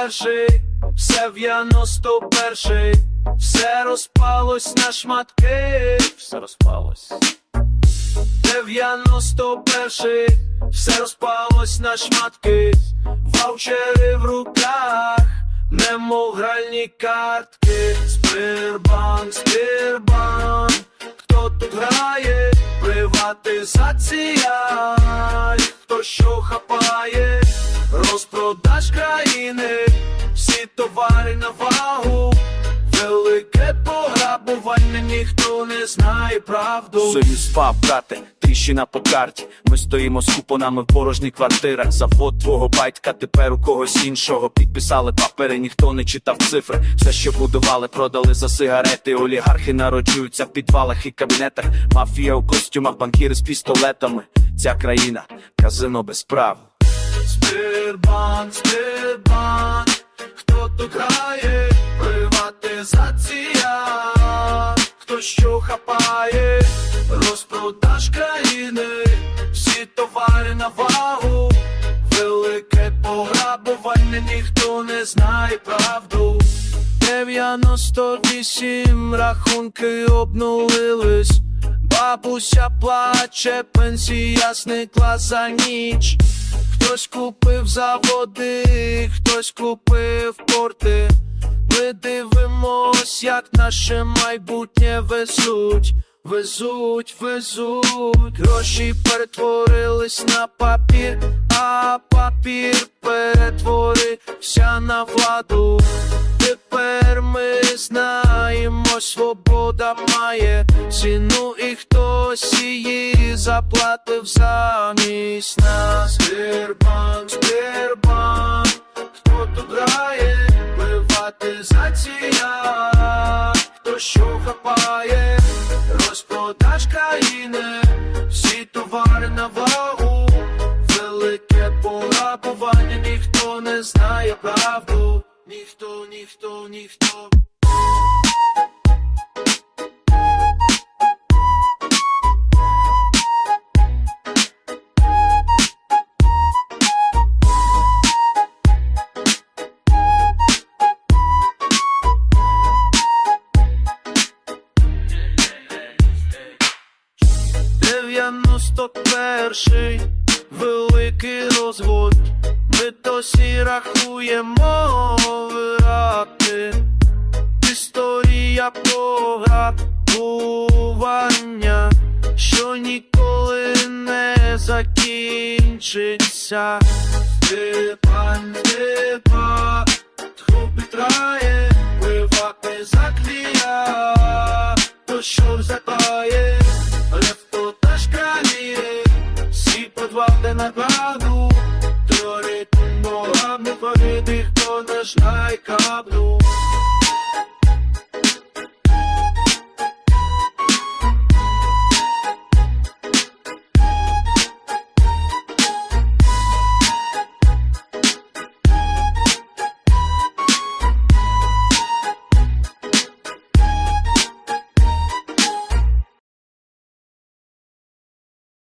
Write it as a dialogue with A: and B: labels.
A: перший, все в яносто перший, все розпалось на шматки, все розпалось. 91 все розпалось на шматки, ваучери в руках, немов гральні картки. Спирбанк, Спирбанк, хто тут грає? Приватизація, хто що хапає, розпродаж країни, всі товари на вагу. Велике пограбування, ніхто не знає правду.
B: Союз спав, брате, тріщина по карті. Ми стоїмо з купонами в порожніх квартирах. Завод твого батька, тепер у когось іншого. Підписали папери, ніхто не читав цифри. Все, що будували, продали за сигарети. Олігархи народжуються в підвалах і кабінетах. Мафія у костюмах, банкіри з пістолетами. Ця країна казино без прав.
A: Спирбанк, Спирбанк, хто тут грає? Приватизація, хто що хапає, розпродаж країни, всі товари на вагу, велике пограбування, ніхто не знає правду. 98 рахунки обнулились. Бабуся плаче, пенсія зникла за ніч. Хтось купив заводи, хтось купив порти. Ми дивимось, як наше майбутнє везуть, везуть, везуть. Гроші перетворились на папір, а папір перетворився на владу. Тепер ми знаємо, свобода має ціну, і хтось її заплатив замість нас. Сбербанк, Сбербанк, хто тут грає? Приватизація, хто що хапає, розпродаж країни, всі товари на вагу, велике пограбування, ніхто не знає правду, ніхто, ніхто, ніхто. Дев'яносто перший великий розвод. Ми досі рахуємо вирати. Історія пограбування, що ніколи не закінчиться. Степан, Степан, хто підрає, подвали накладу правду, тумбо, ногами повіди, хто наш найкаблю.